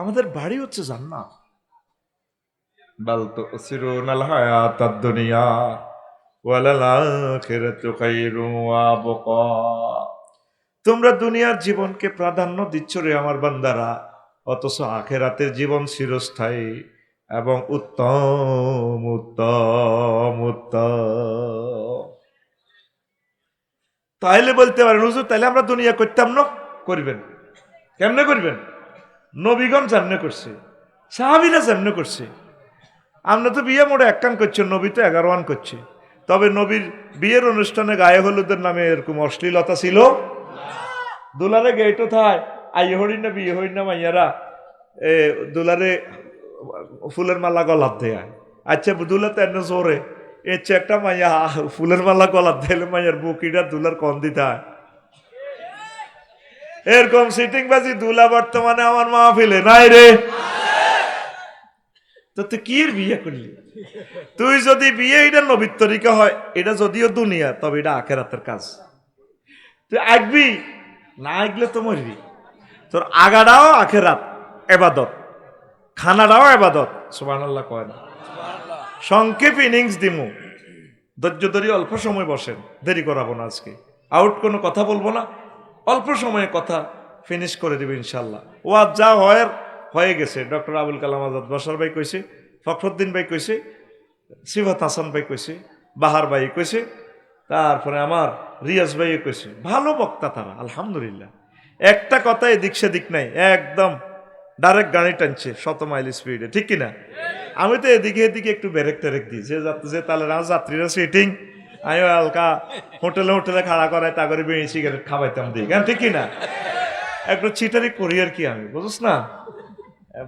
আমাদের বাড়ি হচ্ছে জান্নাত। বাল তো সিরুনাল হায়াতাদ দুনিয়া ওয়ালাল আখিরাতু খায়রুম ওয়া তোমরা দুনিয়ার জীবনকে প্রাধান্য দিচ্ছ রে আমার বান্দারা, অথচ আখেরাতের জীবন চিরস্থায়ী এবং উত্তম উত্তম উত্তম। তাইলে বলতে পারেন, হুজুর, তাইলে আমরা দুনিয়া করতাম না? করবেন। কেমনে করবেন? নবীগণ যেমনে করছে, সাহাবিরা যেমনে করছে। আমরা তো বিয়ে মোড়ে এক কান করছে, নবী তো এগারো ওয়ান করছে। তবে নবীর বিয়ের অনুষ্ঠানে গায়ে হলুদের নামে এরকম অশ্লীলতা ছিল? দুলারে গেইটো থায়, আইয়ে হরিণ না বিয়ে হরি না মাইয়ারা, এ, দুলারে ফুলের মালা গলাত দেয়। আচ্ছা দুলা তো এনে জোরে এ একটা মাইয়া ফুলের মালা গলাত দিলে মাইয়ার বুকিটা দুলার কম দিতে হয় এরকম সিটিং বাজি দুলা বর্তমানে আমার মা মাহফিলে নাই রে। তো তুই কি বিয়ে করলি? তুই যদি বিয়ে, এটা নবীর তরিকা হয়, এটা যদিও দুনিয়া, তবে এটা আখের আখেরাতের কাজ। তুই আঁকবি? না আঁকলে তো মরবি। তোর আগাটাও আখেরাত, এবাদত। খানাটাও এবাদত। সুবান আল্লাহ কয় না। সংক্ষেপ ইনিংস দিমু। ধৈর্য ধরি, অল্প সময় বসেন। দেরি করাবো না আজকে। আউট কোনো কথা বলব না? অল্প সময়ে কথা ফিনিশ করে দেবে ইনশাল্লাহ ও আজ যা হয় হয়ে গেছে। ডক্টর আবুল কালাম আজাদ বসার ভাই কইছে, ফখরুদ্দিন ভাই কইছে, সিফাত হাসান ভাই কইছে, বাহার ভাই কইছে, তারপরে আমার রিয়াজ ভাই কইছে। ভালো বক্তা তারা, আলহামদুলিল্লাহ। একটা কথা এদিক সেদিক নাই, একদম ডাইরেক্ট গাড়ি টানছে শত মাইল স্পিডে ঠিক কিনা? আমি তো এদিকে এদিকে একটু ব্রেক টেরেক দিই, যে যে তাহলে যাত্রীরা সিটিং আমি হালকা হোটেলে হোটেলে খাড়া করায় তা করে বেরিয়ে সিগারেট খাওয়াইতাম দিই কেন ঠিক না একটু চিটারি করি আর কি আমি, বুঝছ না?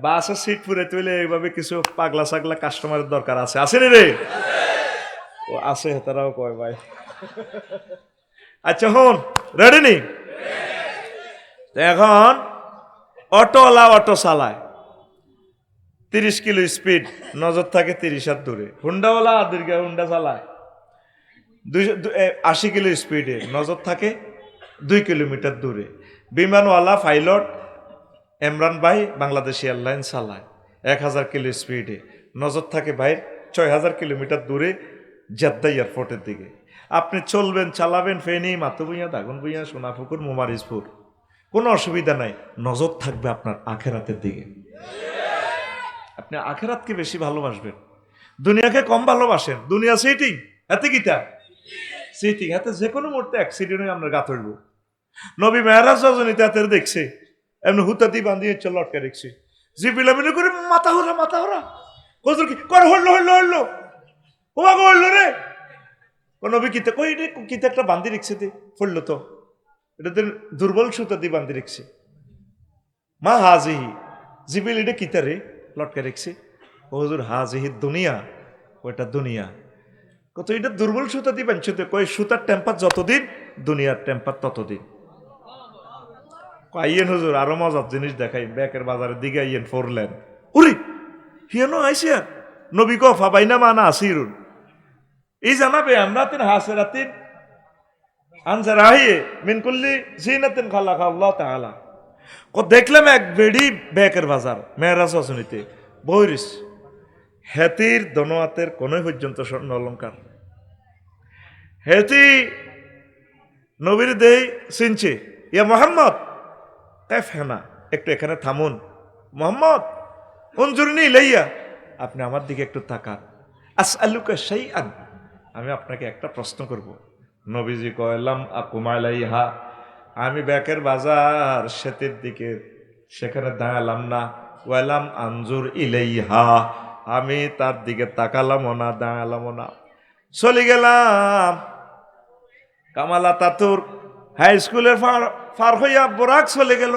বাসের সিট পুরে তুলে এইভাবে কিছু পাগলা সাগলা কাস্টমারের দরকার আছে। আছে রে ও আছে তারাও কয় ভাই। আচ্ছা হন রেডি নি? এখন অটোওয়ালা অটো চালায়। তিরিশ কিলো স্পিড নজর থাকে তিরিশ হাত দূরে। হুন্ডাওয়ালা দীর্ঘ হুন্ডা চালায়। দুইশো দু- আশি কিলো স্পিডে নজর থাকে দুই কিলোমিটার দূরে। বিমানওয়ালা, পাইলট এমরান ভাই বাংলাদেশ এয়ারলাইন চালায় এক হাজার কিলো স্পিডে। নজর থাকে ভাই ছয় হাজার কিলোমিটার দূরে জেদ্দা এয়ারপোর্টের দিকে। আপনি চলবেন, চালাবেন, ফেনি দাগন ভুইয়া সোনাপুকুর, মোমারিজপুর। কোনো অসুবিধা নাই, নজর থাকবে আপনার আখেরাতের দিকে। আপনি আখেরাতকে বেশি ভালোবাসবেন। দুনিয়াকে কম ভালোবাসেন। দুনিয়া সিটিং, এতে গীতা সিটিং এতে যে কোনো মুহূর্তে অ্যাক্সিডেন্ট হয়ে আমরা গা ধরবো। নবী মেহরাজ রজনীতে হাতের দেখছে। এমনি হুতাতি বান্ধিয়ে চল লটকে দেখছে। যে বিলামিনে করে মাথা হরা মাথা হরা কজর কি কর হল্লো হল্লো হল্লো ওমা গো হল্লো রে। নবী কিতে কই রে কিতে একটা বান্ধি রেখছে দে ফললো তো। এটা তো দুর্বল সুতা দিয়ে বান্ধি রেখছে। মা হাজিহি। জিবিল এটা কিতা রে? লটকে রেখছে। হুজুর হাজিহি দুনিয়া। ওইটা দুনিয়া। কত এটা দুর্বল সুতা দিয়ে বাঞ্ছিত কই সুতার টেম্পার যতদিন, দুনিয়ার টেম্পার ততদিন। আইয়েন হুজুর, আরও মজার জিনিস দেখাই। ব্যাকের বাজারের দিকে আইয়েন ফোর লেন উরি, হিয়ানো আইসিয়া নবী ক ফাবাইনা মানা আসিরুন। এই জানাবে আমরা তিন হাসেরাতিন। আনসার আহিয়ে মিন কুল্লি জিনাতিন খালাকা আল্লাহ তাআলা। ক দেখলাম এক বেড়ি ব্যাকের বাজার, মেয়েরাজ অসনিতে বৈরিস হেতির দনোয়াতের কোনোই পর্যন্ত স্বর্ণ অলঙ্কার। হেতি নবীর দেই চিনছে। ইয়া মোহাম্মদ কাইফ হেনা একটু এখানে থামুন। মোহাম্মদ অঞ্জুরনি লইয়া আপনি আমার দিকে একটু তাকান। আস আলুকা সেই আন আমি আপনাকে একটা প্রশ্ন করব। নবীজি কয়লাম আকুমাইলাইহা আমি ব্যাকের বাজার সেতের দিকে, সেখানে দাঁড়ালাম না। ওয়ালাম আঞ্জুর ইলাইহা। আমি তার দিকে তাকালামও না দাঁড়ালামও না। চলে গেলাম কামালা তাতুর হাই স্কুলের ফার ফার হইয়া বোরাক চলে গেল।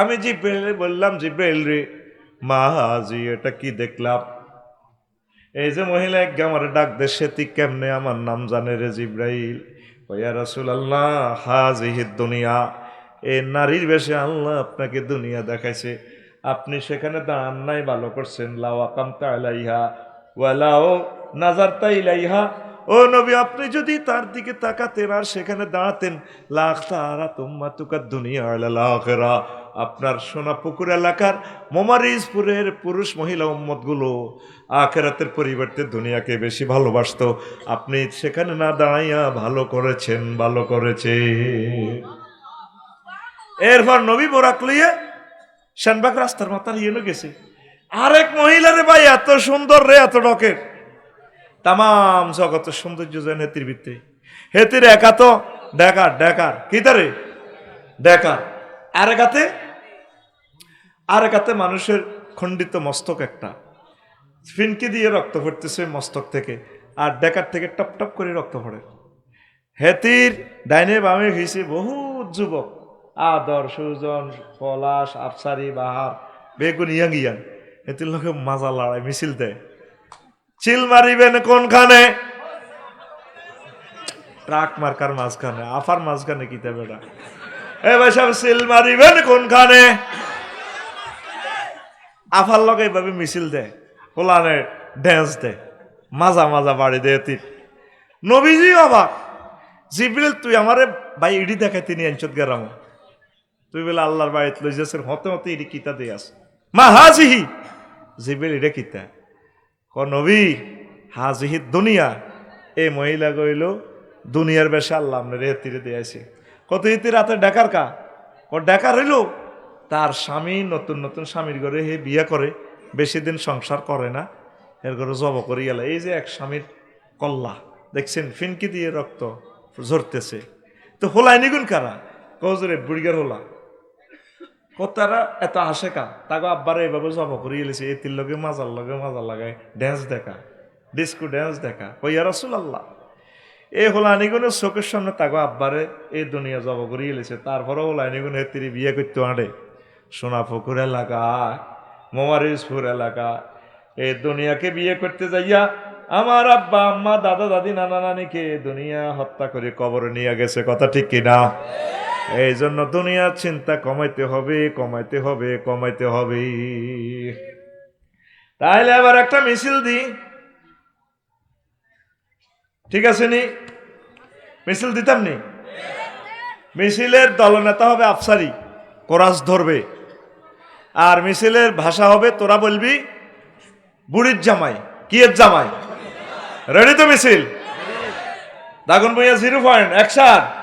আমি জিব্রাইল বললাম, জিব্রাইল রে, মা জি এটা কি দেখলাম? এই যে মহিলা এক আমার ডাক দে সেতি কেমনে আমার নাম জানে রে জিব্রাইল? কইয়া রাসুল আল্লাহ হাজিহি দুনিয়া। এ নারীর বেশে আল্লাহ আপনাকে দুনিয়া দেখাইছে। আপনি সেখানে দাঁড়ান নাই, ভালো করছেন। লাও আকামতা আলাইহা ওয়ালাও নাজারতা ইলাইহা। ও নবী, আপনি যদি তার দিকে তাকাতেন আর সেখানে দাঁড়াতেন, লাখ তারা তোমা তুকা দুনিয়া লাখেরা আপনার সোনাপুকুর এলাকার মোমারিজপুরের পুরুষ মহিলা উম্মতগুলো আখেরাতের পরিবর্তে দুনিয়াকে বেশি ভালোবাসতো। আপনি সেখানে না দাঁড়াইয়া ভালো করেছেন, ভালো করেছে। এরপর নবী বোরাক লইয়া শানবাগ রাস্তার মাথার ইয়েনো গেছে। আরেক মহিলারে ভাই, এত সুন্দর রে, এত ডকের। তামাম জগতের সৌন্দর্য যেন হেতির ভিত্তি। হেতির একা তো ডেকার ডেকার কি তারে? ডেকার আর একাতে আর একাতে মানুষের খণ্ডিত মস্তক একটা। ফিনকি দিয়ে রক্ত পড়তেছে মস্তক থেকে, আর ডেকার থেকে টপ টপ করে রক্ত পড়ে। হেতির ডাইনে বামে ঘিসে বহু যুবক। আদর পলাশ, আফসারি, বাহার, বেগুন, ইয়াং ইয়াং। হেতির লোকে মাজা লড়াই, মিছিল দেয় চিল মারিবেন কোনখানে? ট্রাক মার্কার মাঝখানে, আফার মাঝখানে কি দেবে না এ ভাই সিল মারিবেন কোনখানে? আফার লগে এইভাবে মিছিল দেয় পোলানে ড্যান্স দেয় মাজা মাজা বাড়ি দেয় তীর নবীজি অবাক। জিবিল তুই আমারে ভাই ইডি দেখাইতে নিয়ে আনছত গেরাম। তুই বলে আল্লাহর বাড়িতে লই যাচ্ছেন হতে হতে ইডি কিতা দিয়ে আস মা হাজিহি। যে জিবিল ইডে কিতা? ক নবী, হাজিহি দুনিয়া। এই মহিলা কইল, দুনিয়ার বেশে আল্লাহ আপনার এ তীরে দিয়েছে কত ইতি রাতে ডাকার কা? ও ডাকার হইল। তার স্বামী নতুন নতুন স্বামীর ঘরে হে বিয়ে করে, বেশি দিন সংসার করে না, এর ঘরে জব করে গেল এই যে এক স্বামীর কল্লা, দেখছেন, ফিনকি দিয়ে রক্ত ঝরতেছে। তো হোলাই নিগুন কারা? কজরে বুড়িগার হোলা। তারা এত আসে কা? তাকে আব্বারে এভাবে জব করে গেলেছে এতির লগে মাজার লগে মাজার লাগায় ড্যান্স দেখা ডিস্কো ড্যান্স দেখা। কইয়া রসুল আল্লাহ এই হোলানিগুলো চোখের সামনে তাকে আব্বারে এই দুনিয়া জব করে গেলেছে তারপরে হোলানিগুলো হেতিরি বিয়ে করতে আনে। সোনাপুকুর এলাকা মোমারিজপুর এলাকা এই দুনিয়াকে বিয়ে করতে যাইয়া আমার আব্বা, আম্মা, দাদা, দাদি, নানা, নানিকে দুনিয়া হত্যা করে কবরে নিয়ে গেছে, কথা ঠিক কিনা? এই জন্য দুনিয়ার চিন্তা কমাইতে হবে কমাইতে হবে কমাইতে হবে। তাহলে আবার একটা মিছিল দিই। ঠিক আছে নি? মিছিল দিতাম নি? মিছিলের দলনেতা হবে আফসারি, কোরাস ধরবে। আর মিছিলের ভাষা হবে, তোরা বলবি, বুড়ির জামাই, কিয়ের জামাই? রেডি তো মিছিল? দাগুন বইয়া জিরো পয়েন্ট একসাথ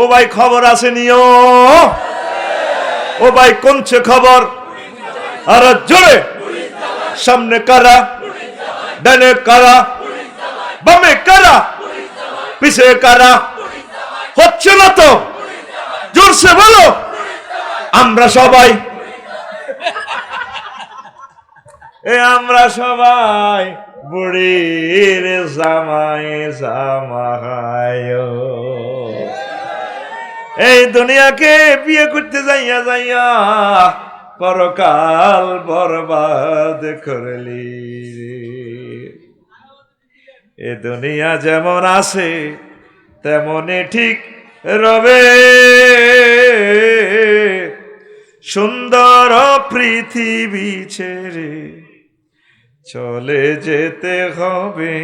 ও ভাই খবর আছে নিও। ও ভাই কোনছে খবর? আর জোরে। সামনে কারা? ডানে কারা? বামে কারা? পিছে কারা? হচ্ছে না তো? জোরসে বলো। আমরা সবাই। এ আমরা সবাই বুড়ির জামাই জামাই এই দুনিয়াকে বিয়ে করতে যাইয়া যাইয়া পরকাল বরবাদ করলি। এ দুনিয়া যেমন আছে তেমনই ঠিক রবে। সুন্দর পৃথিবী ছেড়ে চলে যেতে হবে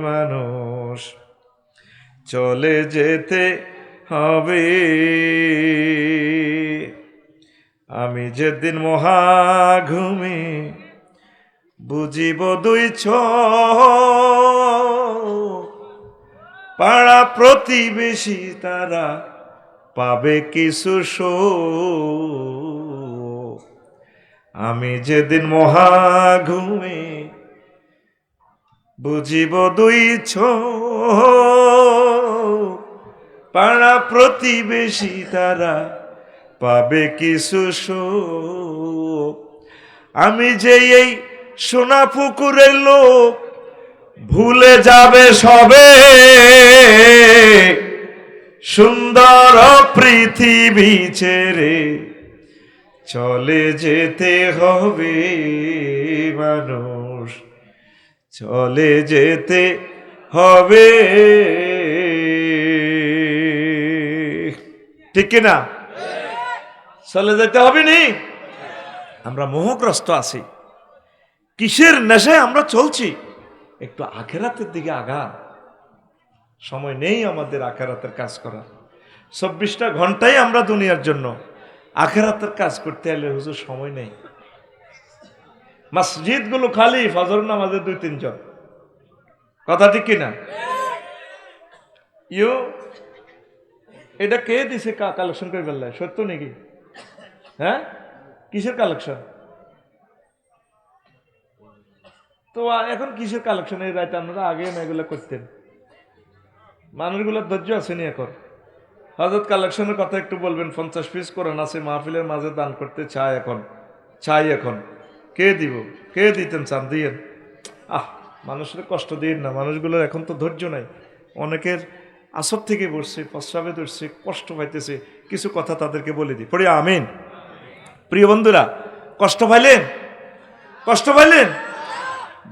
মানুষ। চলে যেতে হবে। আমি যেদিন মহাঘুমে বুঝিব দুই ছ পাড়া প্রতিবেশী তারা পাবে কিছু শোক আমি যেদিন মহাঘুমে বুঝিব দুই ছ পাড়া প্রতিবেশী তারা পাবে কিছু আমি যে এই সোনা পুকুরের লোক, ভুলে যাবে সবে। সুন্দর পৃথিবী ছেড়ে চলে যেতে হবে মানুষ, চলে যেতে হবে। ঠিক কিনা? চলে যেতে হবে নি? আমরা মোহগ্রস্ত আছি। কিসের নেশায় আমরা চলছি? একটু আখেরাতের দিকে আগান। সময় নেই আমাদের আখেরাতের কাজ করা চব্বিশটা ঘন্টাই আমরা দুনিয়ার জন্য আখেরাতের কাজ করতে এলে হুজুর সময় নেই। মসজিদগুলো খালি, ফজর নামাজে দুই, তিনজন। কথা ঠিক কিনা? ইউ এটা কে দিছে কালেকশন করে ফেললে? সত্য নাকি? হ্যাঁ? কিসের কালেকশন তো এখন কিসের কালেকশন এই রাইতে আপনারা আগে না এগুলো করতেন। মানুষগুলোর ধৈর্য আছে আসেনি এখন? হজরত কালেকশনের কথা একটু বলবেন। পঞ্চাশ পিস করেন আছে, মাহফিলের মাঝে দান করতে চাই এখন। চাই এখন। কে দিব? কে দিতেন চান? দিয়েন। আহ, মানুষের কষ্ট দিন না। মানুষগুলোর এখন তো ধৈর্য নাই। অনেকের আসর থেকে বসছে, প্রস্রাবে ধরছে, কষ্ট পাইতেছে, কিছু কথা তাদেরকে বলে দিই। পড়ি আমিন। প্রিয় বন্ধুরা, কষ্ট পাইলেন? কষ্ট পাইলেন?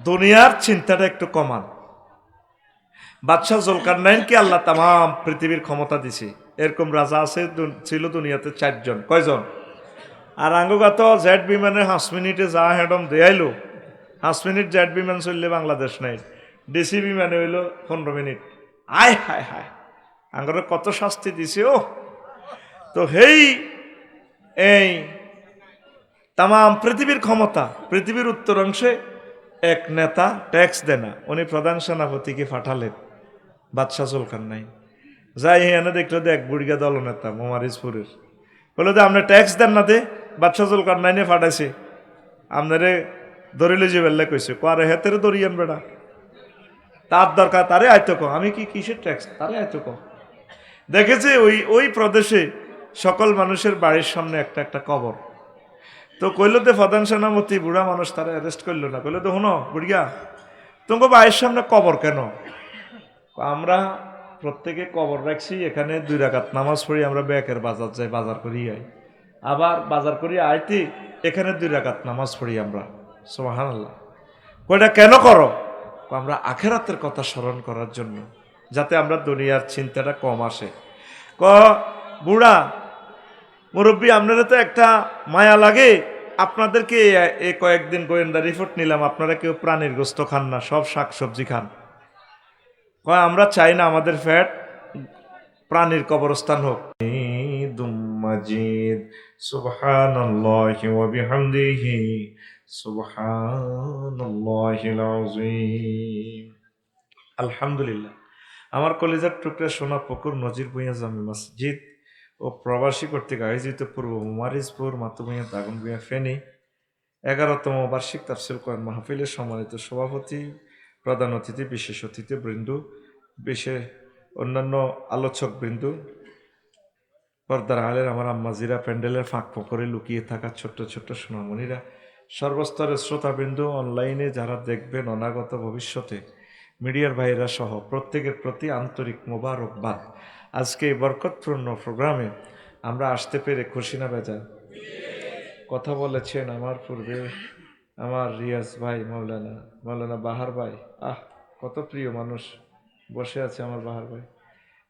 দুনিয়ার চিন্তাটা একটু কমান। বাদশাহ জলকার নাইনকে আল্লাহ তাম পৃথিবীর ক্ষমতা দিছে। এরকম রাজা আছে ছিল দুনিয়াতে চারজন। কয়জন? আর আঙ্গগত জেট বিমানে পাঁচ মিনিটে যা হেডম দেয়াইলো পাঁচ মিনিট জেট বিমান চললে বাংলাদেশ নাই। ডিসি বিমানে হইল পনেরো মিনিট। আয় হায় হায়। আঙ্গরে কত শাস্তি দিছে, ও। তো হেই, এই তাম পৃথিবীর ক্ষমতা, পৃথিবীর উত্তরাংশে এক নেতা ট্যাক্স দেনা উনি প্রধান সেনাপতিকে পাঠালেন বাদশাহ চলকান নাই। যাই এনে দেখল যে এক বুড়িগা দলনেতা মোমারিজপুরের বলে যে, আপনি ট্যাক্স দেন না দে বাদশাহ চলকান নাই নিয়ে ফাটাইছে। আপনারে ধরিলে যে বেল্লা কইছে। কোয়ারে হেতেরে দরিয়ান বেড়া তার দরকার, তারে আয়তো কো আমি কি কিসের ট্যাক্স তারে আয়তো কো দেখেছে, ওই ওই প্রদেশে সকল মানুষের বাড়ির সামনে একটা একটা কবর। তো কইলো তো প্রধান সেনাপতি, বুড়া মানুষ তারা অ্যারেস্ট করল না। কইলো তো হনো, বুড়িয়া, তোমাকে বাড়ির সামনে কবর কেন? আমরা প্রত্যেকে কবর রাখছি, এখানে দুই রাকাত নামাজ পড়ি, আমরা ব্যাকের বাজার যাই, বাজার করি আই। আবার বাজার করি আইতে, এখানে দুই রাকাত নামাজ পড়ি আমরা। সোহান আল্লাহ কইটা কেন করো? আমরা আখেরাতের কথা স্মরণ করার জন্য, যাতে আমরা দুনিয়ার চিন্তাটা কম আসে। ক, বুড়া, মুরব্বী, আপনারা তো একটা মায়া লাগে। আপনাদেরকে এ- কয়েকদিন গোয়েন্দা রিপোর্ট নিলাম, আপনারা কেউ প্রাণীর গোস্ত খান না, সব শাক সবজি খান। কয় আমরা চাই না আমাদের ফ্যাট প্রাণীর কবরস্থান হোক। ঈদুম মাজিদ সুবহানাল্লাহি ওয়া বিহামদিহি। আলহামদুলিল্লাহ। আমার কলেজের টুকরা সোনা পুকুর নজির ভুঁইয়া জামি মসজিদ ও প্রবাসী কর্তৃক আয়োজিত পূর্ব মারিজপুর দাগন ভুঁইয়া ফেনী এগারোতম বার্ষিক তাফসিল কোরআন মাহফিলের সম্মানিত সভাপতি, প্রধান অতিথি, বিশেষ অতিথি বৃন্দু, বিশেষ অন্যান্য আলোচক বৃন্দু, পর্দার আলের আমার আম্মাজিরা প্যান্ডেলের ফাঁক ফকরে লুকিয়ে থাকা ছোট্ট ছোট্ট সোনামণিরা সর্বস্তরের শ্রোতাবৃন্দু অনলাইনে যারা দেখবেন অনাগত ভবিষ্যতে, মিডিয়ার ভাইরা সহ প্রত্যেকের প্রতি আন্তরিক মোবারকবাদ। আজকে এই বরকতপূর্ণ প্রোগ্রামে আমরা আসতে পেরে খুশি না বেজা কথা বলেছেন আমার পূর্বে আমার রিয়াজ ভাই মাওলানা মৌলানা বাহার ভাই। আহ, কত প্রিয় মানুষ বসে আছে আমার বাহার ভাই।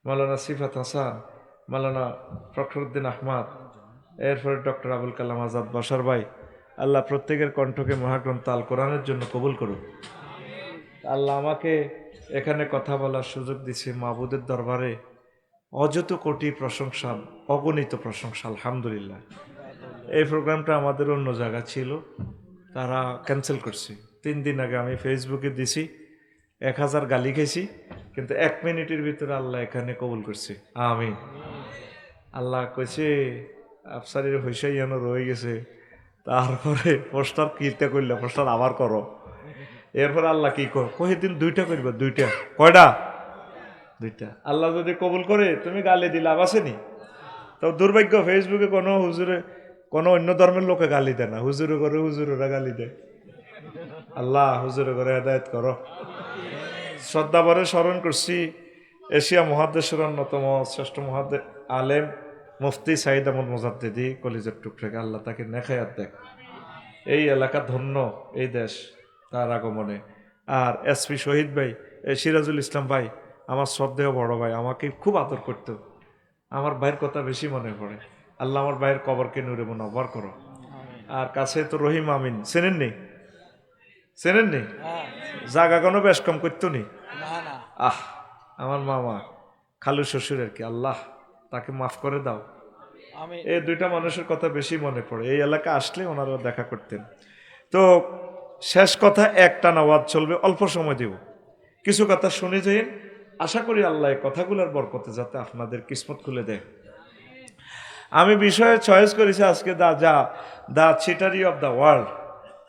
মৌলানা সিফাত হাসান মৌলানা ফখরুদ্দিন আহমাদ, এরপরে ডক্টর আবুল কালাম আজাদ বসার ভাই। আল্লাহ প্রত্যেকের কণ্ঠকে মহাগ্রন্থ আল কোরআনের জন্য কবুল করুন আল্লাহ আমাকে এখানে কথা বলার সুযোগ দিছে মাহবুদের দরবারে অযত কোটি প্রশংসা, অগণিত প্রশংসা, আলহামদুলিল্লাহ। এই প্রোগ্রামটা আমাদের অন্য জায়গা ছিল, তারা ক্যান্সেল করছে। তিন দিন আগে আমি ফেসবুকে দিছি, এক হাজার গালি খেয়েছি, কিন্তু এক মিনিটের ভিতরে আল্লাহ এখানে কবুল করছে। আমি আল্লাহ কইছে, আফসারির হইসাই যেন রয়ে গেছে। তারপরে পোস্টার কিনতে করলে পোস্টার আবার করো। এরপর আল্লাহ কি কর দিন দুইটা করবে, দুইটা। কয়টা? দুইটা। আল্লাহ যদি কবুল করে, তুমি গালি দিলে আসেনি? তো দুর্ভাগ্য ফেসবুকে কোনো হুজুরে, কোনো অন্য ধর্মের লোকে গালি দেয় না। হুজুরে করে, হুজুরেরা গালি দেয়। আল্লাহ হুজুরে করে হেদায়ত করো। শ্রদ্ধা ভরে স্মরণ করছি, এশিয়া মহাদেশের অন্যতম শ্রেষ্ঠ মহাদে, আলেম। মুফতি সাইদ আহমদ মোজাদ্দিদি কলিজের টুকরাকে আল্লাহ তাকে নেখায়াত দেখ। এই এলাকা ধন্য এই দেশ তার আগমনে। আর এসপি শহীদ ভাই সিরাজুল ইসলাম ভাই আমার শ্রদ্ধেয় বড় ভাই আমাকে খুব আদর করত আমার ভাইয়ের কথা বেশি মনে পড়ে। আল্লাহ আমার ভাইয়ের কবরকে নুরে মনোবর করো। আর কাছে তো রহিম আমিন। চেনেননি? চেনেননি? জাগা কোনো বেশ কম করতো নি? আহ আমার মামা খালু শ্বশুর আর কি আল্লাহ। তাকে মাফ করে দাও। আমি এই দুইটা মানুষের কথা বেশি মনে পড়ে। এই এলাকা আসলে ওনারা দেখা করতেন। তো শেষ কথা একটা নাওয়াজ চলবে অল্প সময় দেব। কিছু কথা শুনে যাইন। আশা করি আল্লাহ এই কথাগুলোর বরকতে যাতে আপনাদের কিসমত খুলে দেয়। আমি বিষয়ে চয়েস করেছি আজকে দা যা the cemetery of the world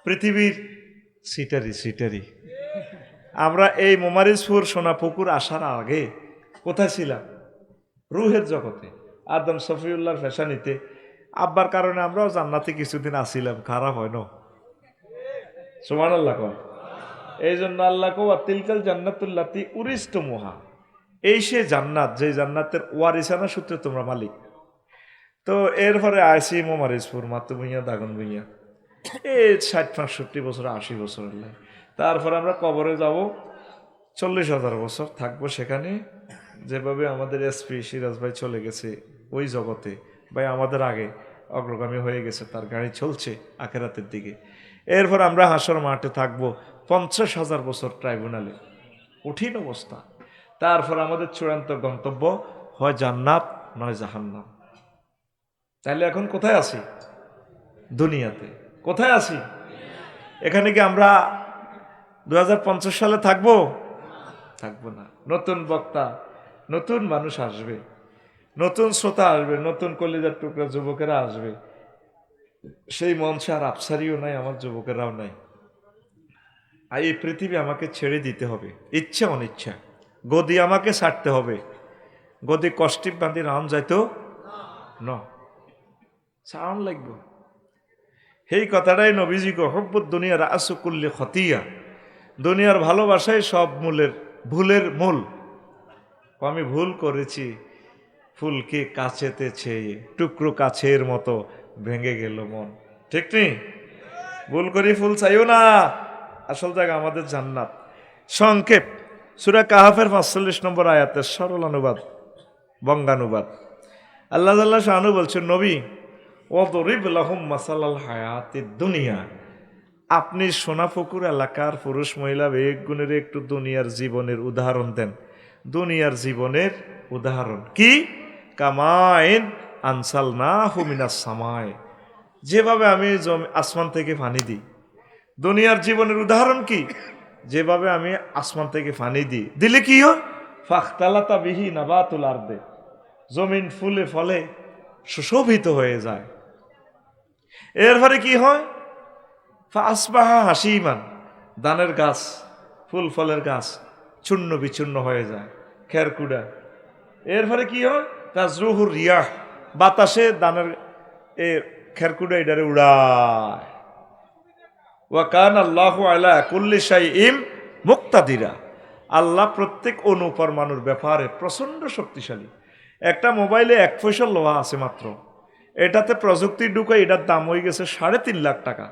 পৃথিবীর সিটারি সিটারি আমরা এই মোমারিজপুর সোনাপুকুর আসার আগে কোথায় ছিলাম? রুহের জগতে। আদম সফিউল্লাহর ফ্যাশানিতে। আব্বার কারণে আমরাও জান্নাতে কিছুদিন আসিলাম, খারাপ হয় না। সুমান আল্লাহ কন এই জন্য আল্লাহ কো তিলকাল জান্নাতুল্লাতি উরিষ্ট মোহা। এই সে জান্নাত, যে জান্নাতের ওয়ারিসানা সূত্রে তোমরা মালিক। তো এরপরে আইসি মোমারিজপুর মাতু ভুইয়া, দাগন ভুইয়া। এই ষাট পঁয়ষট্টি বছর, আশি বছর তারপর আমরা কবরে যাব, চল্লিশ হাজার বছর থাকব সেখানে। যেভাবে আমাদের এসপি সিরাজ ভাই চলে গেছে ওই জগতে, ভাই আমাদের আগে অগ্রগামী হয়ে গেছে, তার গাড়ি চলছে আখেরাতের দিকে। এরপর আমরা হাসর মাঠে থাকব পঞ্চাশ হাজার বছর ট্রাইব্যুনালে। কঠিন অবস্থা। তারপর আমাদের চূড়ান্ত গন্তব্য হয় জান্নাত নয় জাহান্নাম। তাহলে এখন কোথায় আছি? দুনিয়াতে। কোথায় আছি? এখানে কি আমরা দু হাজার পঞ্চাশ সালে থাকব? থাকব না। নতুন বক্তা নতুন মানুষ আসবে। নতুন শ্রোতা আসবে, নতুন কলিজার টুকরা যুবকেরা আসবে। সেই মঞ্চে আর আফসারিও নাই, আমার যুবকেরাও নাই। আর এই পৃথিবী আমাকে ছেড়ে দিতে হবে, ইচ্ছা অনিচ্ছা। গদি আমাকে ছাড়তে হবে। গদি কষ্টিপ বাঁধি রাম যাইতো ন। সাউন্ড লাগবে। সেই কথাটাই নবীজি হব্বত দুনিয়ার আসুকুল্লি খতিয়া। দুনিয়ার ভালোবাসাই সব মূলের, ভুলের মূল। আমি ভুল করেছি। ফুলকে কাছেতে ছেয়ে, টুকরো কাছের মতো ভেঙে গেল মন। ঠিক নেই? ভুল করি, ফুল চাইও না। আসল জায়গা আমাদের জান্নাত। সংক্ষেপ, সুরা কাহাফের পাঁচচল্লিশ নম্বর আয়াতের সরল অনুবাদ, বঙ্গানুবাদ। আল্লাহ আল্লাহ শাহানু বলছেন, নবী ওদরিব লাহুম মাসালাল হায়াতি দুনিয়া। আপনি সোনাপুকুর এলাকার পুরুষ মহিলা গুণের একটু দুনিয়ার জীবনের উদাহরণ দেন। দুনিয়ার জীবনের উদাহরণ। কি? কামাইন আনসাল না হুমিনা সামায় যেভাবে আমি আসমান থেকে পানি দিই। দুনিয়ার জীবনের উদাহরণ কি? যেভাবে আমি আসমান থেকে পানি দিই। দিলে কি হয়? ফাখতালাতা বিহি নাবাতুল আর্দে। জমিন ফুলে ফলে সুশোভিত হয়ে যায়। এর এরপরে কি হয়? আসবাহা হাসিমান। দানের গাছ, ফুল ফলের গাছ। চূর্ণ বিচূর্ণ হয়ে যায়। খেরকুড়া। এরপরে কি হয়? তাজরুহুর রিয়াহ। বাতাসে দানের এ খেরকুড়া এটারে উড়ায়। ওয়াকান আল্লাহ আলা কুল্লি শাই ইম মুক্তাদিরা। আল্লাহ প্রত্যেক অনুপরমাণুর ব্যাপারে প্রচণ্ড শক্তিশালী। একটা মোবাইলে এক পয়সা লোহা আছে মাত্র। এটাতে প্রযুক্তি ঢুকে এটার দাম হয়ে গেছে সাড়ে তিন লাখ টাকা।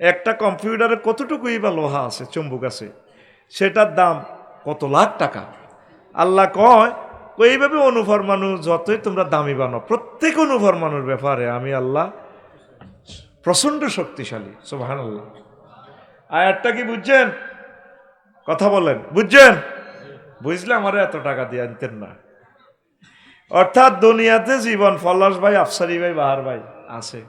একটা কম্পিউটারে কতটুকুই বা লোহা আছে চুম্বুক আছে? সেটার দাম কত লাখ টাকা? আল্লাহ কয় এইভাবে অনুপরমাণু যতই তোমরা দামি বানো। প্রত্যেক অনুপরমাণুর ব্যাপারে আমি আল্লাহ প্রচণ্ড শক্তিশালী সোহান আল্লাহ আয়াতটা কি বুঝছেন? কথা বলেন। বুঝছেন? বুঝলে আমার এত টাকা দিয়ে আনতেন না। অর্থাৎ দুনিয়াতে জীবন ফলাস ভাই, আফসারি ভাই, বাহার ভাই আছে।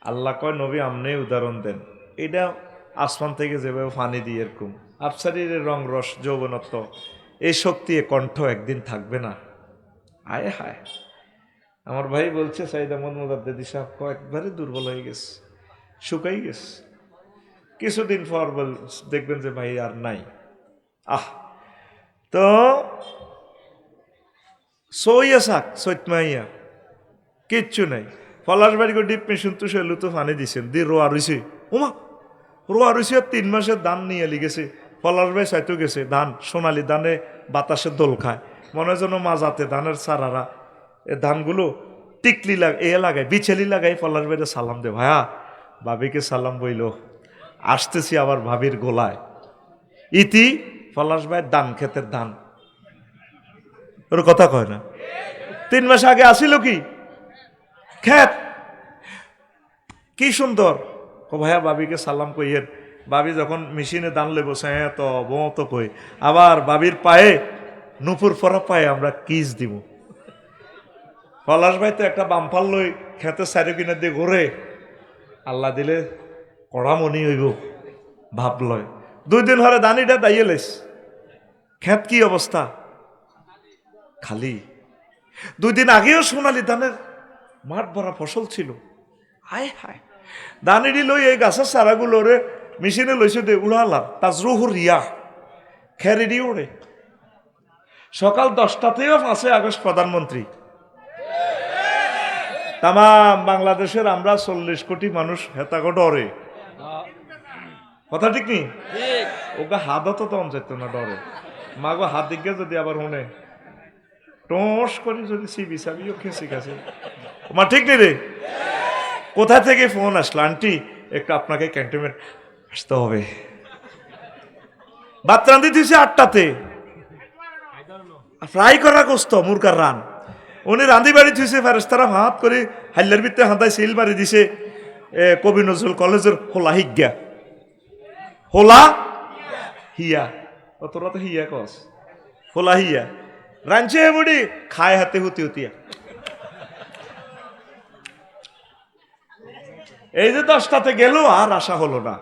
আল্লাহ কয়, নবী আমনে উদাহরণ দেন। এটা আসমান থেকে যেভাবে ফানি দিয়ে এরকম। আফসারির রং, রস, যৌবনত্ব, এই শক্তি এ কণ্ঠ একদিন থাকবে না। আয় হায়। আমার ভাই বলছে, সাইদ আহমদ মুদাদ্দি সাহেব কয়েকবারে দুর্বল হয়ে গেছে, শুকাই গেছে। কিছুদিন পর বল, দেখবেন যে ভাই আর নাই। আহ! তো সইয়া শাক সৈতমাইয়া কিচ্ছু নাই। পলাশ বাড়িকে ডিপ মেশিন তো সে লুতো ফানি দিছেন, দিয়ে রোয়া রইছে। ওমা রোয়া আর তিন মাসের ধান নিয়ে লিগেছে পলাশ ভাই সাইতো গেছে ধান, সোনালি ধানে বাতাসে দোল খায়। মনে যেন মাজাতে ধানের সারারা এ ধানগুলো টিকলি লাগ, এ লাগায়, বিছেলি লাগাই পলাশ ভাইরে সালাম দে ভাইয়া। ভাবিকে সালাম বইল, আসতেছি আবার ভাবির গোলায়। ইতি পলাশ ভাই ধান, ক্ষেতের ধান। ওর কথা কয় না। তিন মাস আগে আসিল কি? খেত কি সুন্দর। ও ভাইয়া বাবিকে সালাম কইয়ের বাবি যখন মেশিনে দান লেবো হ্যাঁ তো বো তো কই। আবার বাবির পায়ে, নুপুর ফরা পায়ে আমরা কিস দিব পলাশ ভাই তো একটা বাম্পার লই খেতে চারি কিনে দিয়ে ঘুরে, আল্লাহ দিলে কড়া মনি হইব, ভাব লয়। দুই দিন হরে দানিটা দাইয়ে লেস খেত কি অবস্থা? খালি। দুই দিন আগেও সোনালি ধানের মাঠ ভরা ফসল ছিল। হায় হায়। দানিডি লই এই গাছের চারাগুলো রে মেশিনে লইছে দে উড়ালাম তাজরুহু রিয়া খেরিডি ওড়ে সকাল দশটাতেও পাঁচে আগস্ট প্রধানমন্ত্রী তামাম বাংলাদেশের আমরা চল্লিশ কোটি মানুষ হেতাগো ডরে কথা ঠিক নি? ওকে হাত হতো তো যেত না ডরে মাগো হাত দিকে যদি আবার শুনে। টোস করে যদি সি বিচাবিও খেসি গেছে মা ঠিক নেই রে? কোথা থেকে ফোন আসলো? আন্টি একটু আপনাকে ক্যান্টনমেন্ট আসতে হবে। ভাত রান্ধি দিয়েছে আটটাতে। ফ্রাই করা কষ্ট মুরকার রান। উনি রান্ধি বাড়ি থুইছে ফেরেস্তারা হাত করে হাল্লার ভিতরে হাতায় সিল মারি দিছে কবি নজরুল কলেজের হোলা হিজ্ঞা। হোলা হিয়া। তোরা তো হিয়া কস। হোলা হিয়া। রাঞ্চে বুড়ি খায় হাতে হুতি হুতিয়া। এই যে দশটাতে গেল, আর আশা হলো না।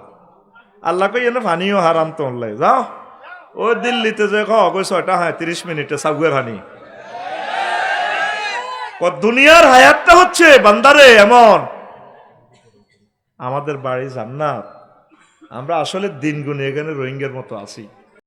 আল্লাহ কই এনে ভানিও হারাম তো যাও। ও দিল্লিতে যে কই ছয়টা হ্যাঁ তিরিশ মিনিটে সাগুয়ে ভানি দুনিয়ার হায়াতটা হচ্ছে, বান্দারে, এমন। আমাদের বাড়ি জান্নাত। আমরা আসলে দিন গুনে এখানে রোহিঙ্গার মতো আছি।